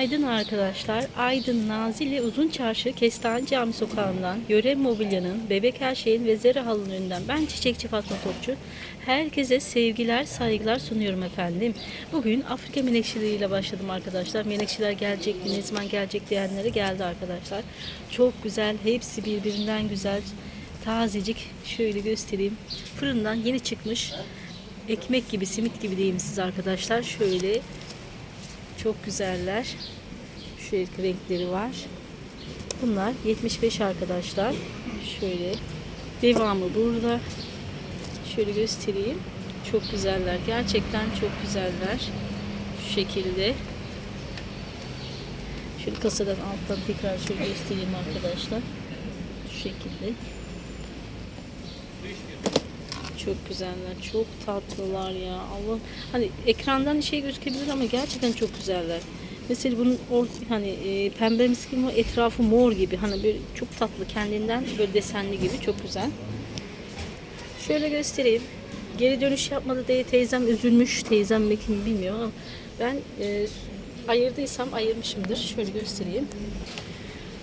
Günaydın arkadaşlar. Aydın Nazilli Uzun Çarşı Kestane Cami Sokağı'ndan Görev Mobilya'nın Bebek Her ve Zera Halı'nın önünden ben Çiçekçi Fatma Topçu. Herkese sevgiler, saygılar sunuyorum efendim. Bugün Afrika menekşeleriyle başladım arkadaşlar. Menekşeler gelecek ne zaman gelecek diyenlere geldi arkadaşlar. Çok güzel, hepsi birbirinden güzel. Tazecik şöyle göstereyim. Fırından yeni çıkmış. Ekmek gibi, simit gibi diyeyim size arkadaşlar. Şöyle çok güzeller. Şu renkleri var. Bunlar 75 arkadaşlar. Şöyle devamı burada. Şöyle göstereyim. Çok güzeller. Gerçekten çok güzeller. Şu şekilde. Şöyle kasadan alttan tekrar şöyle göstereyim arkadaşlar. Şu şekilde. Çok güzeller. Çok tatlılar ya. Allah hani ekrandan şey gözükebilir ama gerçekten çok güzeller. Mesela bunun or, hani e, pembemsi gibi ama etrafı mor gibi. Hani böyle çok tatlı kendinden böyle desenli gibi çok güzel. Şöyle göstereyim. Geri dönüş yapmadı diye teyzem üzülmüş. Teyzem mi kim bilmiyorum ama ben e, ayırdıysam ayırmışımdır. Şöyle göstereyim.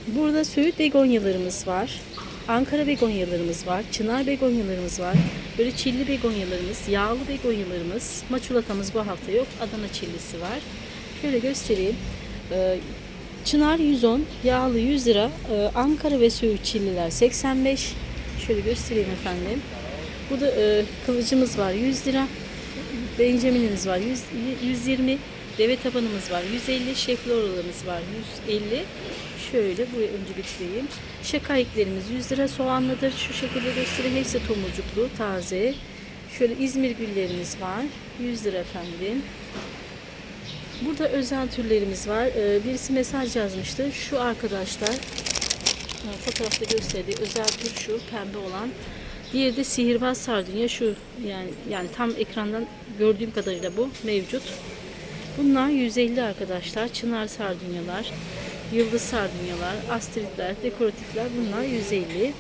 Burada Söğüt begonyalarımız var. Ankara begonyalarımız var. Çınar begonyalarımız var. Böyle çilli begonyalarımız, yağlı begonyalarımız. Maçulatamız bu hafta yok. Adana çillisi var. Şöyle göstereyim. Ee, Çınar 110, yağlı 100 lira. Ee, Ankara ve Söğüt çilliler 85. Şöyle göstereyim efendim. Bu da e, kılıcımız var 100 lira. Benjamin'imiz var 100, 120. Deve tabanımız var 150. Şefloralımız var 150. Şöyle buraya önce bitireyim. Şakayıklarımız 100 lira soğanlıdır. Şu şekilde göstereyim. Hepsi tomurcuklu, taze. Şöyle İzmir güllerimiz var. 100 lira efendim. Burada özel türlerimiz var. Ee, birisi mesaj yazmıştı. Şu arkadaşlar fotoğrafta gösterdiği özel tür şu pembe olan. Diğeri de sihirbaz sardunya şu yani yani tam ekrandan gördüğüm kadarıyla bu mevcut. Bunlar 150 arkadaşlar. Çınar sardunyalar, yıldız sardunyalar, astritler, dekoratifler bunlar 150.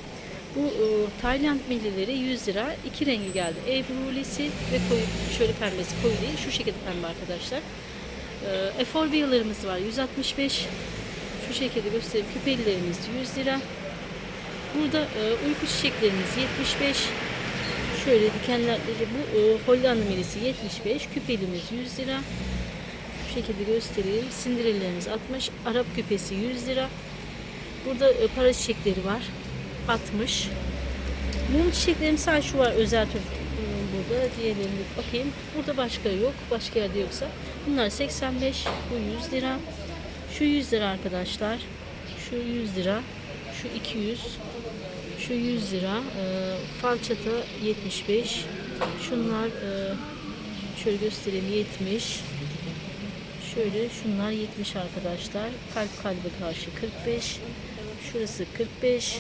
Bu e, Tayland millileri 100 lira. iki rengi geldi. Ebrulisi ve koyu şöyle pembesi koyu değil. Şu şekilde pembe arkadaşlar. E, Eforbiyalarımız var 165. Şu şekilde göstereyim. Küpelilerimiz 100 lira. Burada e, uyku çiçeklerimiz 75. Şöyle dikenlerli bu e, Hollanda milisi 75. Küpelimiz 100 lira. Şekilde göstereyim. Sindirelerimiz 60. Arap küpesi 100 lira. Burada e, para çiçekleri var. 60. Mum çiçeklerim sadece şu var özel tür e, burada. Diğerlerine bakayım. Burada başka yok. Başka yerde yoksa. Bunlar 85. Bu 100 lira. Şu 100 lira arkadaşlar. Şu 100 lira. Şu 200. Şu 100 lira. E, falçata 75. Şunlar e, şöyle göstereyim 70. Şöyle şunlar 70 arkadaşlar. Kalp kalbe karşı 45. Şurası 45.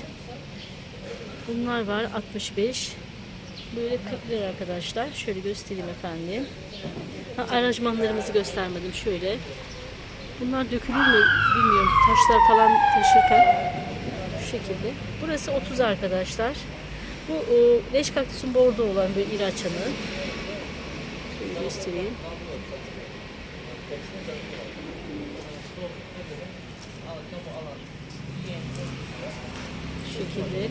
Bunlar var 65. Böyle 40 lira arkadaşlar. Şöyle göstereyim efendim. Ha, aranjmanlarımızı göstermedim şöyle. Bunlar dökülür mü bilmiyorum. Taşlar falan taşırken. Şu şekilde. Burası 30 arkadaşlar. Bu e, leş kaktüsün bordo olan bir. Şöyle göstereyim. Şekilde.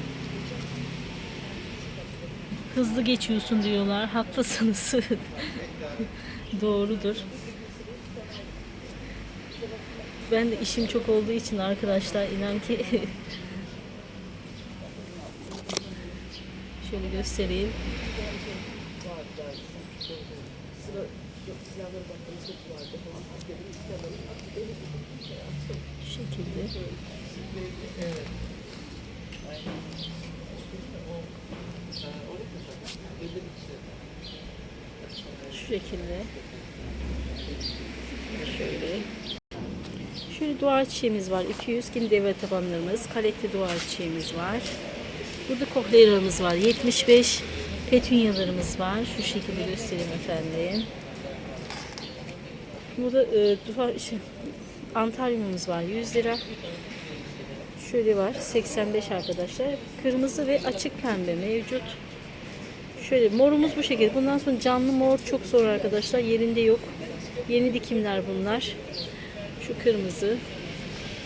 Hızlı geçiyorsun diyorlar. Haklısınız. Doğrudur. Ben de işim çok olduğu için arkadaşlar inan ki şöyle göstereyim. Şu şekilde. Şu şekilde. Şöyle. Şöyle duvar çiçeğimiz var. 200 yine deve tabanlarımız. Kalette duvar çiçeğimiz var. Burada kohleralarımız var. 75 petunyalarımız var. Şu şekilde göstereyim efendim. Burada e, duvar şey, antaryumumuz var. 100 lira. Şöyle var. 85 arkadaşlar. Kırmızı ve açık pembe mevcut. Şöyle morumuz bu şekilde. Bundan sonra canlı mor çok zor arkadaşlar. Yerinde yok. Yeni dikimler bunlar. Şu kırmızı.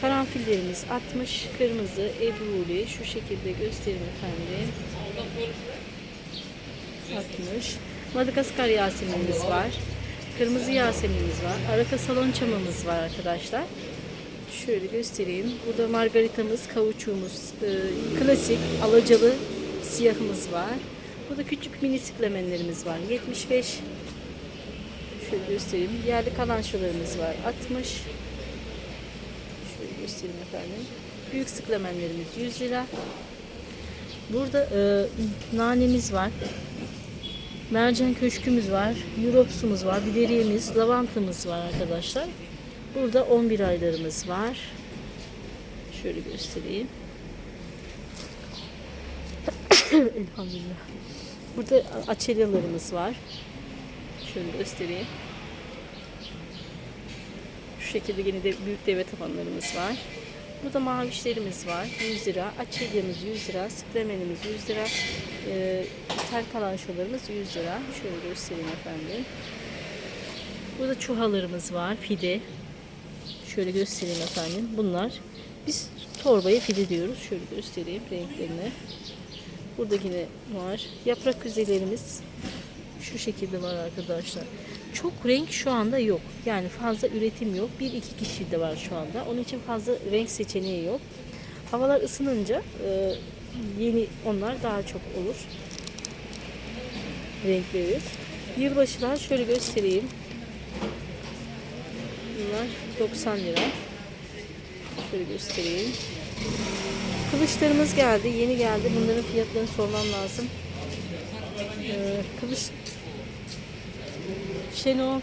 Karanfillerimiz 60. Kırmızı ebruli. Şu şekilde göstereyim efendim. 60. Madagaskar yaseminimiz var. Kırmızı yaseminimiz var. Araka salon çamımız var arkadaşlar. Şöyle göstereyim. Burada margaritamız, kavuçuğumuz, e, klasik alacalı siyahımız var. Burada küçük mini siklemenlerimiz var. 75. Şöyle göstereyim. Yerli kalançolarımız var. 60. Şöyle göstereyim efendim. Büyük sıklemenlerimiz 100 lira. Burada e, nanemiz var. Mercan köşkümüz var. Europsumuz var. Biberiyemiz, lavantamız var arkadaşlar. Burada 11 aylarımız var. Şöyle göstereyim. Elhamdülillah. Burada açelyalarımız var. Şöyle göstereyim. Şu şekilde yine de büyük deve tabanlarımız var. Burada mavişlerimiz var. 100 lira. Açelyamız 100 lira. Sıklemenimiz 100 lira. Ee, tel kalançolarımız 100 lira. Şöyle göstereyim efendim. Burada çuhalarımız var. Fide. Şöyle göstereyim efendim. Bunlar biz torbaya fide diyoruz. Şöyle göstereyim renklerini. Burada yine var. Yaprak güzelerimiz şu şekilde var arkadaşlar. Çok renk şu anda yok. Yani fazla üretim yok. Bir iki kişi de var şu anda. Onun için fazla renk seçeneği yok. Havalar ısınınca e, yeni onlar daha çok olur. Renkleri. Yılbaşılar şöyle göstereyim. Bunlar 90 lira. Şöyle göstereyim. Kılıçlarımız geldi. Yeni geldi. Bunların fiyatlarını sormam lazım. Ee, kılıç Şenol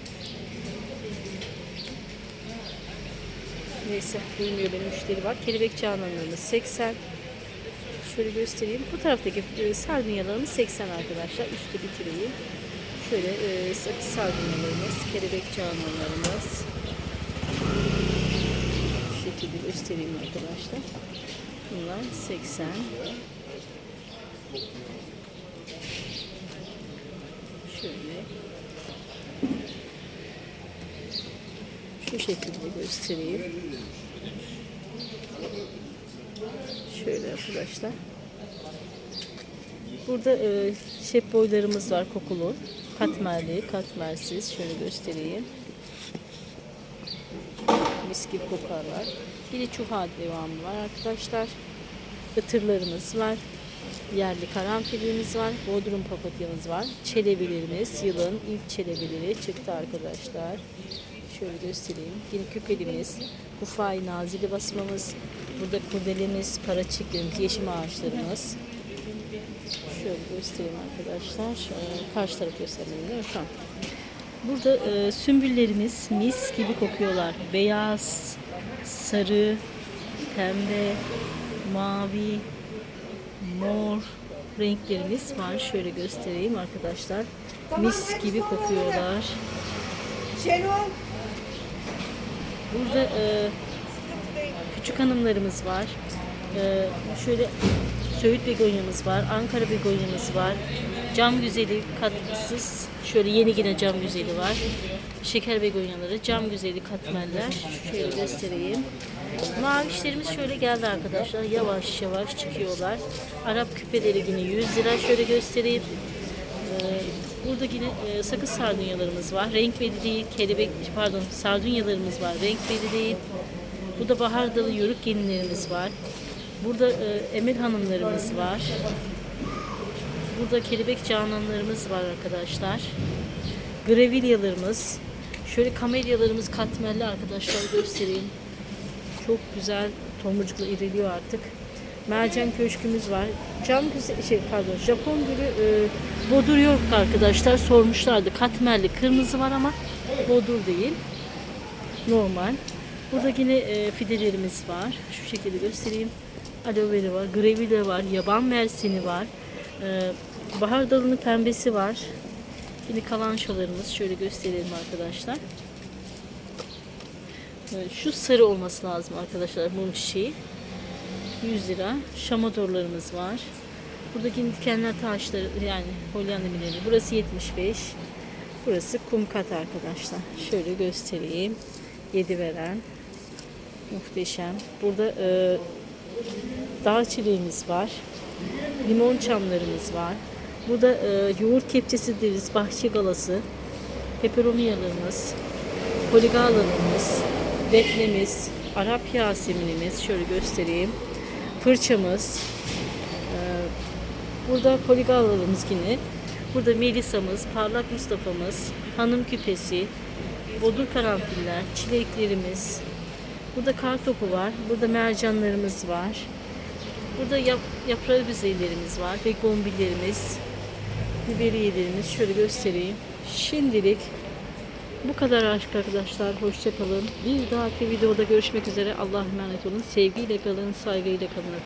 Neyse duymuyor benim müşteri var. Kelebek cananlarımız 80. Şöyle göstereyim. Bu taraftaki e, sardunyalarımız 80 arkadaşlar. Üstü bitireyim. Şöyle e, sardunyalarımız, kelebek cananlarımız. Şu şekilde göstereyim arkadaşlar. Bunlar 80. Şöyle. Şu şekilde göstereyim. Şöyle arkadaşlar. Burada e, şef boylarımız var kokulu. Katmerli, katmersiz. Şöyle göstereyim. Mis gibi kokarlar. Bir de çuha devamı var arkadaşlar. Itırlarımız var. Yerli karanfilimiz var. Bodrum papatyamız var. Çelebilerimiz. Yılın ilk çelebileri çıktı arkadaşlar. Şöyle göstereyim. Yine küpelimiz. Kufay nazili basmamız. Burada kurdelemiz, paraçiklerimiz, yeşim ağaçlarımız. Şöyle göstereyim arkadaşlar. Ee, karşı taraf göstereyim değil mi? Tamam. Burada e, sümbüllerimiz mis gibi kokuyorlar. Beyaz, sarı, pembe, mavi, mor renklerimiz var. Şöyle göstereyim arkadaşlar. Mis gibi kokuyorlar. Burada e, küçük hanımlarımız var. E, şöyle Söğüt begonyamız var. Ankara begonyamız var. Cam güzeli katkısız. Şöyle yeni yine cam güzeli var. Şeker begonyaları, cam güzeli katmerler. Şöyle göstereyim. Mavişlerimiz şöyle geldi arkadaşlar. Yavaş yavaş çıkıyorlar. Arap küpeleri yine 100 lira. Şöyle göstereyim. Ee, Burada yine e, sakız sardunyalarımız var. Renk belli değil. Kelebek pardon sardunyalarımız var. Renk belli değil. Burada bahar dalı yörük gelinlerimiz var. Burada e, emel hanımlarımız var. Burada kelebek cananlarımız var arkadaşlar. Grevilyalarımız. Şöyle kamelyalarımız katmerli arkadaşlar göstereyim. Çok güzel tomurcukla iriliyor artık. Mercan köşkümüz var. Cam güzel şey pardon Japon gülü e, bodur yok arkadaşlar sormuşlardı. Katmerli kırmızı var ama bodur değil. Normal. Burada yine e, fidelerimiz var. Şu şekilde göstereyim. Aloe vera var, greville var, yaban mersini var. E, bahar dalının pembesi var. Yine kalançalarımız şöyle gösterelim arkadaşlar. Evet, şu sarı olması lazım arkadaşlar mum çiçeği. 100 lira. Şamadorlarımız var. Buradaki dikenler taşları yani holyandemileri. Burası 75. Burası kum kat arkadaşlar. Şöyle göstereyim. 7 veren. Muhteşem. Burada e, dağ çileğimiz var. Limon çamlarımız var. Burada e, yoğurt kepçesi deriz, bahçe galası, peperoniyalarımız, poligalarımız, defnemiz, Arap yaseminimiz, şöyle göstereyim. Fırçamız, e, burada poligalarımız yine. Burada Melisa'mız, Parlak Mustafa'mız, Hanım Küpesi, Bodur karanfiller, çileklerimiz. Burada kar topu var. Burada mercanlarımız var. Burada yap, yaprağı güzellerimiz var. Ve gombillerimiz, biberiyelerimiz. Şöyle göstereyim. Şimdilik bu kadar aşk arkadaşlar. Hoşçakalın. Bir dahaki videoda görüşmek üzere. Allah'a emanet olun. Sevgiyle kalın, saygıyla kalın.